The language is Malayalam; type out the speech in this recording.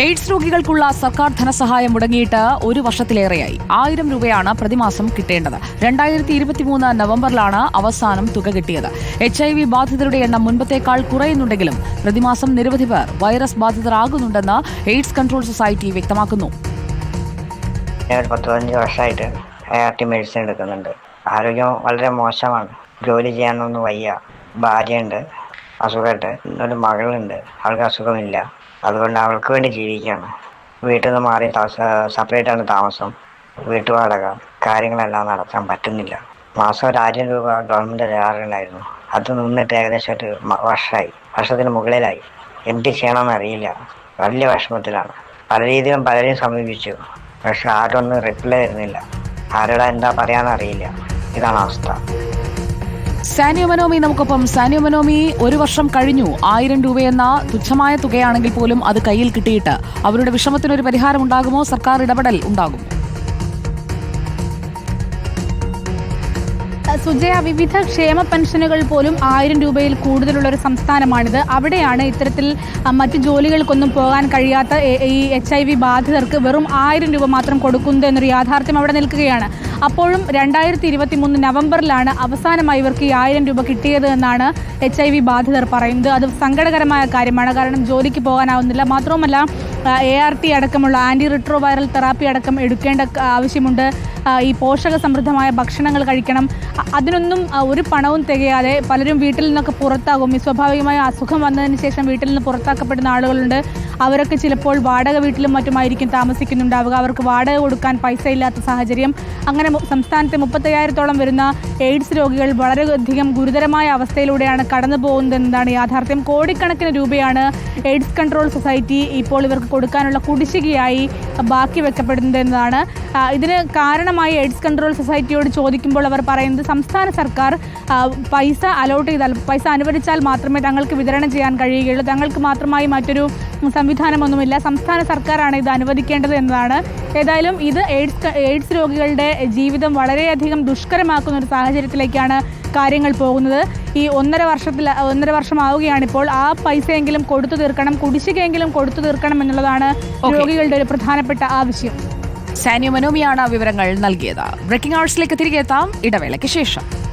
എയ്ഡ്സ് രോഗികൾക്കുള്ള സർക്കാർ ധനസഹായം മുടങ്ങിയിട്ട് ഒരു വർഷത്തിലേറെയായി. ആയിരം രൂപയാണ് പ്രതിമാസം കിട്ടേണ്ടത്. രണ്ടായിരത്തി ഇരുപത്തിമൂന്ന് നവംബറിലാണ് അവസാനം തുക കിട്ടിയത്. എച്ച് ഐ വി ബാധിതരുടെ എണ്ണം മുൻപത്തേക്കാൾ കുറയുന്നുണ്ടെങ്കിലും പ്രതിമാസം നിരവധി പേർ വൈറസ് ബാധിതരാകുന്നുണ്ടെന്ന് എയ്ഡ്സ് കൺട്രോൾ സൊസൈറ്റി വ്യക്തമാക്കുന്നു. ഞാൻ വർഷമായിട്ട് മെഡിസിൻ എടുക്കുന്നുണ്ട്. ആരോഗ്യം വളരെ മോശമാണ്. ജോലി ചെയ്യാനൊന്നും വയ്യ. ഭാര്യയുണ്ട്. അസുഖമായിട്ട്. ഒരു മകളുണ്ട്. അവൾക്ക് അസുഖമില്ല. അതുകൊണ്ട് അവൾക്ക് വേണ്ടി ജീവിക്കുകയാണ് വീട്ടിൽ നിന്ന് മാറി സെപ്പറേറ്റ് ആണ് താമസം. വീട്ടുവാടക കാര്യങ്ങളെല്ലാം നടത്താൻ പറ്റുന്നില്ല. മാസം ഒരു ആയിരം രൂപ ഗവൺമെന്റ് തരാറുണ്ടായിരുന്നു. അത് നിന്നിട്ട് ഏകദേശം ഒരു വർഷമായി വർഷത്തിന് മുകളിലായി. എന്ത് ചെയ്യണമെന്ന് അറിയില്ല. വലിയ വിഷമത്തിലാണ്. പല രീതിയിലും പലരെയും സമീപിച്ചു. പക്ഷെ ആരൊന്നും റിപ്ലൈ തരുന്നില്ല. ആരോടാ എന്താ പറയാന്നറിയില്ല ഇതാണ് അവസ്ഥ. സാനിയോ മനോമി നമുക്കൊപ്പം. സാനിയോ മനോമി ഒരു വർഷം കഴിഞ്ഞു. ആയിരം രൂപയെന്ന തുച്ഛമായ തുകയാണെങ്കിൽ പോലും അത് കയ്യിൽ കിട്ടിയിട്ട് അവരുടെ വിഷമത്തിനൊരു പരിഹാരം ഉണ്ടാകുമോ? സർക്കാർ ഇടപെടൽ ഉണ്ടാകുമോ? സുജയ വിവിധ ക്ഷേമ പെൻഷനുകൾ പോലും ആയിരം രൂപയിൽ കൂടുതലുള്ള ഒരു സംസ്ഥാനമാണിത്. അവിടെയാണ് ഇത്തരത്തിൽ മറ്റ് ജോലികൾക്കൊന്നും പോകാൻ കഴിയാത്ത ഈ എച്ച് ഐ വി ബാധിതർക്ക് വെറും ആയിരം രൂപ മാത്രം കൊടുക്കുന്നത് എന്നൊരു യാഥാർത്ഥ്യം അവിടെ നിൽക്കുകയാണ്. അപ്പോഴും രണ്ടായിരത്തി ഇരുപത്തി മൂന്ന് നവംബറിലാണ് അവസാനമായി ഇവർക്ക് ഈ ആയിരം രൂപ കിട്ടിയത് എന്നാണ് എച്ച് ഐ വി ബാധിതർ പറയുന്നത്. അത് സങ്കടകരമായ കാര്യമാണ്. കാരണം ജോലിക്ക് പോകാനാവുന്നില്ല. മാത്രവുമല്ല എ ആർ ടി അടക്കമുള്ള ആന്റി റിട്രോവൈറൽ തെറാപ്പി അടക്കം എടുക്കേണ്ട ആവശ്യമുണ്ട്. ഈ പോഷക സമൃദ്ധമായ ഭക്ഷണങ്ങൾ കഴിക്കണം. അതിനൊന്നും ഒരു പണവും തികയാതെ പലരും വീട്ടിൽ നിന്നൊക്കെ പുറത്താകും. ഈ സ്വാഭാവികമായ അസുഖം വന്നതിന് ശേഷം വീട്ടിൽ നിന്ന് പുറത്താക്കപ്പെടുന്ന ആളുകളുണ്ട്. അവരൊക്കെ ചിലപ്പോൾ വാടക വീട്ടിലും മറ്റുമായിരിക്കും താമസിക്കുന്നുണ്ടാവുക. അവർക്ക് വാടക കൊടുക്കാൻ പൈസ ഇല്ലാത്ത സാഹചര്യം. അങ്ങനെ സംസ്ഥാനത്തെ മുപ്പത്തയ്യായിരത്തോളം വരുന്ന എയ്ഡ്സ് രോഗികൾ വളരെയധികം ഗുരുതരമായ അവസ്ഥയിലൂടെയാണ് കടന്നു പോകുന്നതെന്നതാണ് യാഥാർത്ഥ്യം. കോടിക്കണക്കിന് രൂപയാണ് എയ്ഡ്സ് കൺട്രോൾ സൊസൈറ്റി ഇപ്പോൾ ഇവർക്ക് കൊടുക്കാനുള്ള കുടിശ്ശികയായി ബാക്കി വെക്കപ്പെടുന്നത് എന്നതാണ് ഇതിന് കാരണമായി എയ്ഡ്സ് കൺട്രോൾ സൊസൈറ്റിയോട് ചോദിക്കുമ്പോൾ അവർ പറയുന്നത് സംസ്ഥാന സർക്കാർ പൈസ അലോട്ട് ചെയ്താൽ പൈസ അനുവദിച്ചാൽ മാത്രമേ തങ്ങൾക്ക് വിതരണം ചെയ്യാൻ കഴിയുകയുള്ളൂ. തങ്ങൾക്ക് മാത്രമായി മറ്റൊരു സംവിധാനമൊന്നുമില്ല. സംസ്ഥാന സർക്കാരാണ് ഇത് അനുവദിക്കേണ്ടത് എന്നതാണ്. ഏതായാലും ഇത് എയ്ഡ്സ് എയ്ഡ്സ് രോഗികളുടെ ജീവിതം വളരെയധികം ദുഷ്കരമാക്കുന്ന ഒരു സാഹചര്യത്തിലേക്കാണ് കാര്യങ്ങൾ പോകുന്നത്. ഈ ഒന്നര വർഷത്തിൽ ഒന്നര വർഷമാവുകയാണിപ്പോൾ. ആ പൈസയെങ്കിലും കൊടുത്തു തീർക്കണം കുടിശ്ശികയെങ്കിലും കൊടുത്തു തീർക്കണം എന്നുള്ളതാണ് രോഗികളുടെ ഒരു പ്രധാനപ്പെട്ട ആവശ്യം സാനിയോ മനോമിയാണ് വിവരങ്ങൾ നൽകിയത്. ബ്രേക്കിംഗ് ആഴ്സിലേക്ക് തിരികെ എത്താം. ഇടവേളയ്ക്ക് ശേഷം.